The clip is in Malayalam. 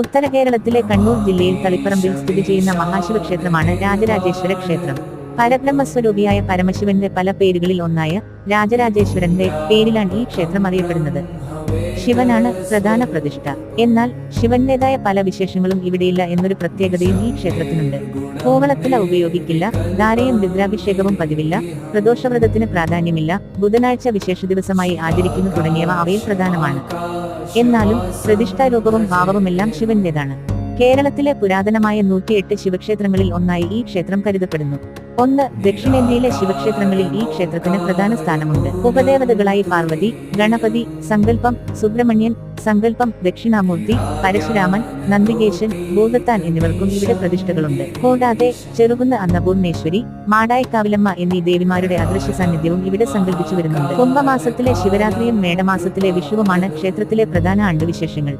ഉത്തര കേരളത്തിലെ കണ്ണൂർ ജില്ലയിൽ തളിപ്പറമ്പിൽ സ്ഥിതി ചെയ്യുന്ന മഹാശിവക്ഷേത്രമാണ് രാജരാജേശ്വര ക്ഷേത്രം. പരബ്രഹ്മസ്വരൂപിയായ പരമശിവന്റെ പല പേരുകളിൽ ഒന്നായ രാജരാജേശ്വരന്റെ പേരിലാണ് ഈ ക്ഷേത്രം അറിയപ്പെടുന്നത്. ശിവനാണ് പ്രധാന പ്രതിഷ്ഠ. എന്നാൽ ശിവന്റേതായ പല വിശേഷങ്ങളും ഇവിടെയില്ല എന്നൊരു പ്രത്യേകതയും ഈ ക്ഷേത്രത്തിനുണ്ട്. കോവളത്തില ഉപയോഗിക്കില്ല ധാരയും രുദ്രാഭിഷേകവും പതിവില്ല പ്രദോഷവ്രതത്തിന് പ്രാധാന്യമില്ല ബുധനാഴ്ച വിശേഷ ദിവസമായി ആചരിക്കുന്നു തുടങ്ങിയവ അവയിൽ പ്രധാനമാണ്. എന്നാലും പ്രതിഷ്ഠാരൂപവും ഭാവവുമെല്ലാം ശിവന്റേതാണ്. കേരളത്തിലെ പുരാതനമായ നൂറ്റിയെട്ട് ശിവക്ഷേത്രങ്ങളിൽ ഒന്നായി ഈ ക്ഷേത്രം കരുതപ്പെടുന്നു. ഒന്ന് ദക്ഷിണേന്ത്യയിലെ ശിവക്ഷേത്രങ്ങളിൽ ഈ ക്ഷേത്രത്തിന് പ്രധാന സ്ഥാനമുണ്ട്. ഉപദേവതകളായി പാർവതി ഗണപതി സങ്കല്പം സുബ്രഹ്മണ്യൻ സങ്കല്പം ദക്ഷിണാമൂർത്തി പരശുരാമൻ നന്ദികേശൻ ഭൂതത്താൻ എന്നിവർക്കും ഇവിടെ പ്രതിഷ്ഠകളുണ്ട്. കൂടാതെ ചെറുകുന്ന് അന്നപൂർണേശ്വരി മാടായിക്കാവിലമ്മ എന്നീ ദേവിമാരുടെ അദൃശ്യ സാന്നിധ്യവും ഇവിടെ സങ്കല്പിച്ചു വരുന്നുണ്ട്. കുംഭമാസത്തിലെ ശിവരാത്രിയും മേടമാസത്തിലെ വിഷുവുമാണ് ക്ഷേത്രത്തിലെ പ്രധാന ആണ്ടുവിശേഷങ്ങൾ